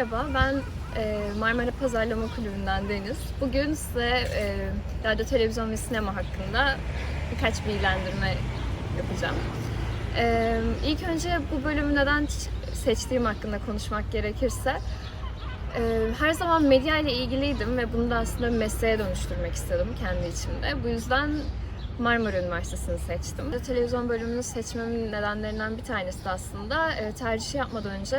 Merhaba, ben e, Marmara Pazarlama Kulübü'nden Deniz. Bugün size e, radyo, televizyon ve sinema hakkında birkaç bilgilendirme yapacağım. E, ilk önce bu bölümü neden seçtiğim hakkında konuşmak gerekirse, her zaman medya ile ilgiliydim ve bunu da aslında mesleğe dönüştürmek istedim kendi içimde. Bu yüzden Marmara Üniversitesi'ni seçtim. Televizyon bölümünü seçmemin nedenlerinden bir tanesi de aslında e, tercih yapmadan önce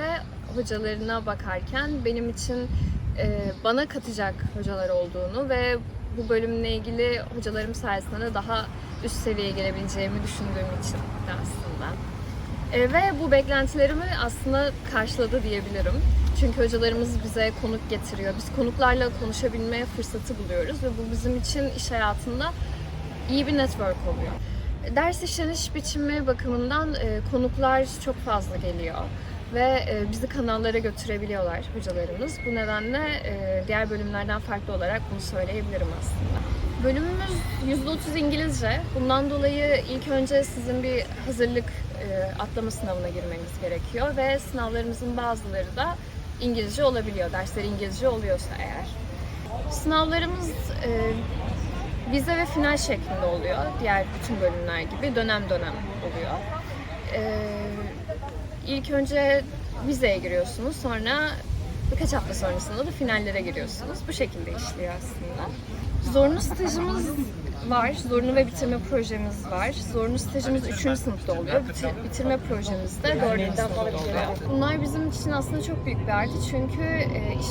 hocalarına bakarken benim için e, bana katacak hocalar olduğunu ve bu bölümle ilgili hocalarım sayesinde de daha üst seviyeye gelebileceğimi düşündüğüm için de aslında. E, ve bu beklentilerimi aslında karşıladı diyebilirim. Çünkü hocalarımız bize konuk getiriyor. Biz konuklarla konuşabilme fırsatı buluyoruz ve bu bizim için iş hayatında iyi bir network oluyor. Ders işleniş biçimi bakımından e, konuklar çok fazla geliyor ve e, bizi kanallara götürebiliyorlar hocalarımız. Bu nedenle e, diğer bölümlerden farklı olarak bunu söyleyebilirim aslında. Bölümümüz %30 İngilizce. Bundan dolayı ilk önce sizin bir hazırlık e, atlama sınavına girmeniz gerekiyor ve sınavlarımızın bazıları da İngilizce olabiliyor. Dersler İngilizce oluyorsa eğer. Sınavlarımız e, vize ve final şeklinde oluyor. Diğer bütün bölümler gibi dönem dönem oluyor. Ee, ilk önce vizeye giriyorsunuz. Sonra birkaç hafta sonrasında da finallere giriyorsunuz. Bu şekilde işliyor aslında. Zorunlu stajımız var. Zorunlu ve bitirme projemiz var. Zorunlu stajımız 3. sınıfta oluyor. Bitir- bitirme projemiz de 4. sınıfta oluyor. Bunlar bizim için aslında çok büyük bir artı. Çünkü e, iş,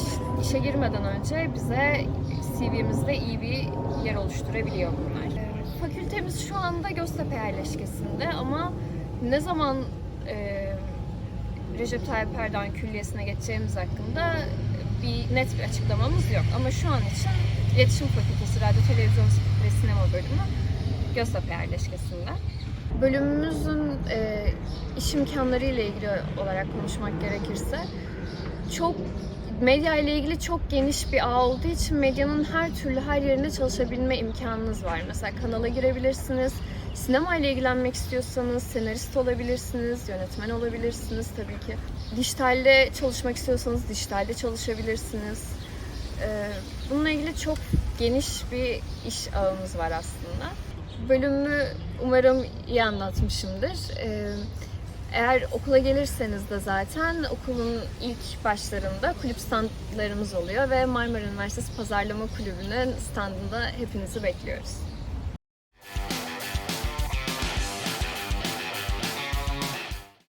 işe girmeden önce bize CV'mizde iyi bir yer oluşturabiliyor bunlar. Fakültemiz şu anda Göztepe yerleşkesinde ama ne zaman e, Recep Tayyip Erdoğan Külliyesi'ne geçeceğimiz hakkında bir net bir açıklamamız yok. Ama şu an için İletişim Fakültesi Radyo, Televizyon ve Sinema bölümü Göztepe yerleşkesinde. Bölümümüzün e, iş imkanları ile ilgili olarak konuşmak gerekirse çok medya ile ilgili çok geniş bir ağ olduğu için medyanın her türlü her yerinde çalışabilme imkanınız var. Mesela kanala girebilirsiniz. Sinema ile ilgilenmek istiyorsanız senarist olabilirsiniz, yönetmen olabilirsiniz tabii ki. Dijitalde çalışmak istiyorsanız dijitalde çalışabilirsiniz. Ee, Bununla ilgili çok geniş bir iş ağımız var aslında. Bölümü umarım iyi anlatmışımdır. Eğer okula gelirseniz de zaten okulun ilk başlarında kulüp standlarımız oluyor ve Marmara Üniversitesi Pazarlama Kulübü'nün standında hepinizi bekliyoruz.